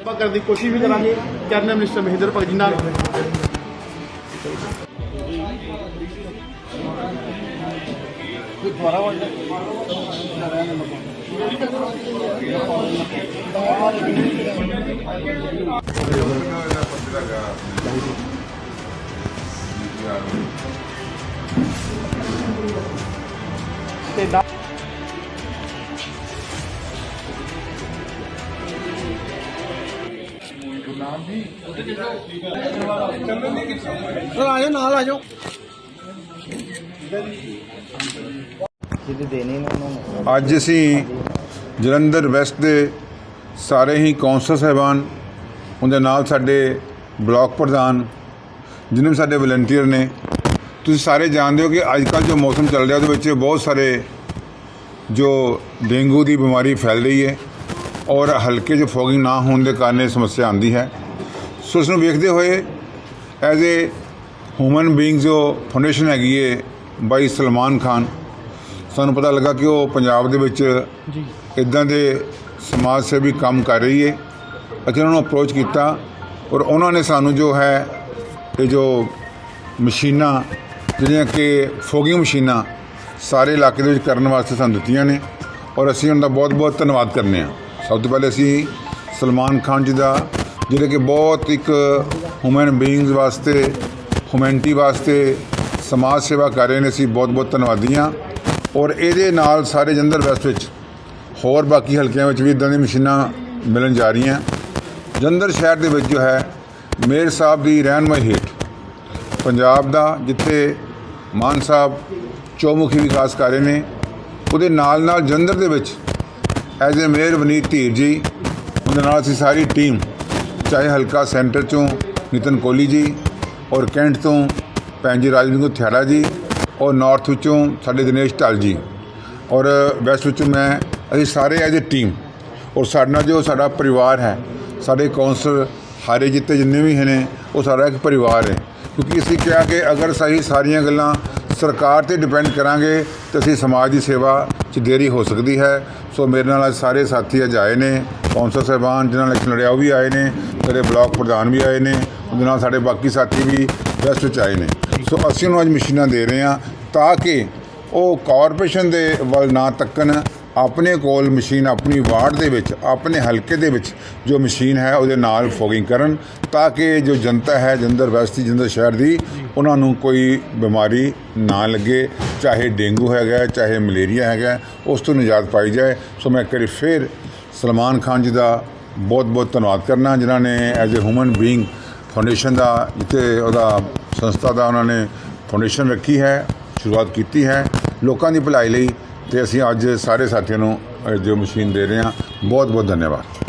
ਆਪਾਂ ਕਰਨ ਦੀ ਕੋਸ਼ਿਸ਼ ਵੀ ਕਰਾਂਗੇ। ਕੈਬਨਿਟ ਮਿਨਿਸਟਰ ਮਹਿੰਦਰ ਭਗਤ ਨਾਲ। ਦੁਬਾਰਾ ਵੰਡ ਤੇ ਦਾ- ਆ ਜਾਓ ਨਾਲ ਆ ਜਾਓ। ਅੱਜ ਅਸੀਂ ਜਲੰਧਰ ਵੈਸਟ ਦੇ ਸਾਰੇ ਹੀ ਕੌਂਸਲ ਸਾਹਿਬਾਨ ਉਹਦੇ ਨਾਲ ਸਾਡੇ ਬਲਾਕ ਪ੍ਰਧਾਨ ਜਿਨ੍ਹਾਂ ਵੀ ਸਾਡੇ ਵਲੰਟੀਅਰ ਨੇ ਤੁਸੀਂ ਸਾਰੇ ਜਾਣਦੇ ਹੋ ਕਿ ਅੱਜ ਕੱਲ੍ਹ ਜੋ ਮੌਸਮ ਚੱਲ ਰਿਹਾ ਉਹਦੇ ਵਿੱਚ ਬਹੁਤ ਸਾਰੇ ਜੋ ਡੇਂਗੂ ਦੀ ਬਿਮਾਰੀ ਫੈਲ ਰਹੀ ਹੈ ਔਰ ਹਲਕੇ 'ਚ ਫੋਗਿੰਗ ਨਾ ਹੋਣ ਦੇ ਕਾਰਨ ਇਹ ਸਮੱਸਿਆ ਆਉਂਦੀ ਹੈ। ਸੋ ਇਸ ਨੂੰ ਵੇਖਦੇ ਹੋਏ ਐਜ਼ ਏ ਹਿਊਮਨ ਬੀਇੰਗ ਜੋ ਫਾਊਂਡੇਸ਼ਨ ਹੈਗੀ ਹੈ ਬਾਈ ਸਲਮਾਨ ਖਾਨ ਸਾਨੂੰ ਪਤਾ ਲੱਗਾ ਕਿ ਉਹ ਪੰਜਾਬ ਦੇ ਵਿੱਚ ਇਦਾਂ ਦੇ ਸਮਾਜ ਸੇਵੀ ਕੰਮ ਕਰ ਰਹੀ ਹੈ ਅਸੀਂ ਉਹਨਾਂ ਨੂੰ ਅਪਰੋਚ ਕੀਤਾ ਔਰ ਉਹਨਾਂ ਨੇ ਸਾਨੂੰ ਜੋ ਹੈ ਇਹ ਜੋ ਮਸ਼ੀਨਾਂ ਜਿਹੜੀਆਂ ਕਿ ਫੋਗਿੰਗ ਮਸ਼ੀਨਾਂ ਸਾਰੇ ਇਲਾਕੇ ਦੇ ਵਿੱਚ ਕਰਨ ਵਾਸਤੇ ਸਾਨੂੰ ਦਿੱਤੀਆਂ ਨੇ ਔਰ ਅਸੀਂ ਉਹਨਾਂ ਦਾ ਬਹੁਤ-ਬਹੁਤ ਧੰਨਵਾਦ ਕਰਨੇ ਆ। ਸਭ ਤੋਂ ਪਹਿਲੇ ਅਸੀਂ ਸਲਮਾਨ ਖਾਨ ਜੀ ਦਾ ਜਿਹੜੇ ਕਿ ਬਹੁਤ ਇੱਕ ਹਿਊਮਨ ਬੀਇੰਗਸ ਵਾਸਤੇ ਹਿਊਮੈਨਿਟੀ ਵਾਸਤੇ ਸਮਾਜ ਸੇਵਾ ਕਰ ਰਹੇ ਨੇ ਅਸੀਂ ਬਹੁਤ-ਬਹੁਤ ਧੰਨਵਾਦੀ ਹਾਂ। ਔਰ ਇਹਦੇ ਨਾਲ ਸਾਰੇ ਜੰਦਰ ਵੈਸਟ ਵਿੱਚ, ਹੋਰ ਬਾਕੀ ਹਲਕਿਆਂ ਵਿੱਚ ਵੀ ਇਦਾਂ ਦੀਆਂ ਮਸ਼ੀਨਾਂ ਮਿਲਣ ਜਾ ਰਹੀਆਂ। ਜਲੰਧਰ ਸ਼ਹਿਰ ਦੇ ਵਿੱਚ ਜੋ ਹੈ, ਮੇਅਰ ਸਾਹਿਬ ਦੀ ਰਹਿਨਮਾਈ ਹੇਠ, ਪੰਜਾਬ ਦਾ, ਜਿੱਥੇ ਮਾਨ ਸਾਹਿਬ ਚੌਮੁਖੀ ਵਿਕਾਸ ਕਰ ਰਹੇ ਨੇ, ਉਹਦੇ ਨਾਲ ਨਾਲ ਜਲੰਧਰ ਦੇ ਵਿੱਚ ਐਜ਼ ਏ ਮੇਅਰ ਵਨੀਤ ਧੀਰ ਜੀ, ਉਹਦੇ ਨਾਲ ਅਸੀਂ ਸਾਰੀ ਟੀਮ ਚਾਹੇ ਹਲਕਾ ਸੈਂਟਰ ਚੋਂ ਨਿਤਨ ਕੋਹਲੀ ਜੀ ਔਰ ਕੈਂਟ ਤੋਂ ਭੈਣ ਜੀ ਰਾਜਵਿੰਦਰ ਥਿਆੜਾ ਜੀ ਔਰ ਨਾਰਥ ਵਿੱਚੋਂ ਸਾਡੇ ਦਿਨੇਸ਼ ਢਾਲ ਜੀ। ਔਰ ਵੈਸਟ ਵਿੱਚੋਂ ਮੈਂ, ਅਸੀਂ ਸਾਰੇ ਐਜ਼ ਏ ਟੀਮ ਔਰ ਸਾਡੇ ਨਾਲ ਜੋ ਸਾਡਾ ਪਰਿਵਾਰ ਹੈ, ਸਾਡੇ ਕੌਂਸਲ ਹਾਰੇ ਜਿੱਤੇ ਜਿੰਨੇ ਵੀ ਨੇ, ਉਹ ਸਾਰਾ ਇੱਕ ਪਰਿਵਾਰ ਹੈ। ਕਿਉਂਕਿ ਅਸੀਂ ਕਿਹਾ ਕਿ ਅਗਰ ਸਹੀ ਸਾਰੀਆਂ ਗੱਲਾਂ ਸਰਕਾਰ ਤੇ ਡਿਪੈਂਡ ਕਰਾਂਗੇ, ਤਾਂ ਅਸੀਂ ਸਮਾਜ ਦੀ ਸੇਵਾ 'ਚ ਦੇਰੀ ਹੋ ਸਕਦੀ ਹੈ। ਸੋ ਮੇਰੇ ਨਾਲ ਅੱਜ ਸਾਰੇ ਸਾਥੀ ਅੱਜ ਆਏ ਨੇ, ਕੌਂਸਲ ਸਾਹਿਬਾਨ, ਜਿਨ੍ਹਾਂ ਨਾਲ ਇਲੈਕਸ਼ਨ ਲੜਿਆ ਉਹ ਵੀ ਆਏ ਨੇ। ਮੇਰੇ ਬਲਾਕ ਪ੍ਰਧਾਨ ਵੀ ਆਏ ਨੇ, ਉਹਦੇ ਨਾਲ ਸਾਡੇ ਬਾਕੀ ਸਾਥੀ ਵੀ ਵੈਸਟ ਵਿੱਚ ਆਏ ਨੇ। ਸੋ ਅਸੀਂ ਉਹਨੂੰ ਅੱਜ ਮਸ਼ੀਨਾਂ ਦੇ ਰਹੇ ਹਾਂ ਤਾਂ ਕਿ ਉਹ ਕਾਰਪੋਰੇਸ਼ਨ ਦੇ ਵੱਲ ਨਾ ਤੱਕਣ, ਆਪਣੇ ਕੋਲ ਮਸ਼ੀਨ ਆਪਣੀ ਵਾਰਡ ਦੇ ਵਿੱਚ, ਆਪਣੇ ਹਲਕੇ ਦੇ ਵਿੱਚ ਜੋ ਮਸ਼ੀਨ ਹੈ ਉਹਦੇ ਨਾਲ ਫੋਗਿੰਗ ਕਰਨ ਤਾਂ ਕਿ ਜੋ ਜਨਤਾ ਹੈ ਜੰਦਰ ਵੈਸਤੀ ਜੰਦਰ ਸ਼ਹਿਰ ਦੀ, ਉਹਨਾਂ ਨੂੰ ਕੋਈ ਬਿਮਾਰੀ ਨਾ ਲੱਗੇ, ਚਾਹੇ ਡੇਂਗੂ ਹੈਗਾ, ਚਾਹੇ ਮਲੇਰੀਆ ਹੈਗਾ, ਉਸ ਤੋਂ ਨਿਜਾਤ ਪਾਈ ਜਾਏ। ਸੋ ਮੈਂ ਇੱਕ ਵਾਰੀ ਫਿਰ ਸਲਮਾਨ ਖਾਨ ਜੀ ਦਾ ਬਹੁਤ ਬਹੁਤ ਧੰਨਵਾਦ ਕਰਨਾ ਜਿਨ੍ਹਾਂ ਨੇ as a human being foundation ਦਾ, ਜਿੱਥੇ ਉਹਦਾ ਸੰਸਥਾ ਦਾ ਉਹਨਾਂ ਨੇ ਫਾਊਂਡੇਸ਼ਨ ਰੱਖੀ ਹੈ, ਸ਼ੁਰੂਆਤ ਕੀਤੀ ਹੈ, ਲੋਕਾਂ ਦੀ ਭਲਾਈ ਲਈ ਤੇ ਅਸੀਂ ਅੱਜ ਸਾਰੇ ਸਾਥੀਆਂ ਨੂੰ ਜੋ ਮਸ਼ੀਨ ਦੇ ਰਹੇ ਹਾਂ, ਬਹੁਤ ਬਹੁਤ ਧੰਨਵਾਦ।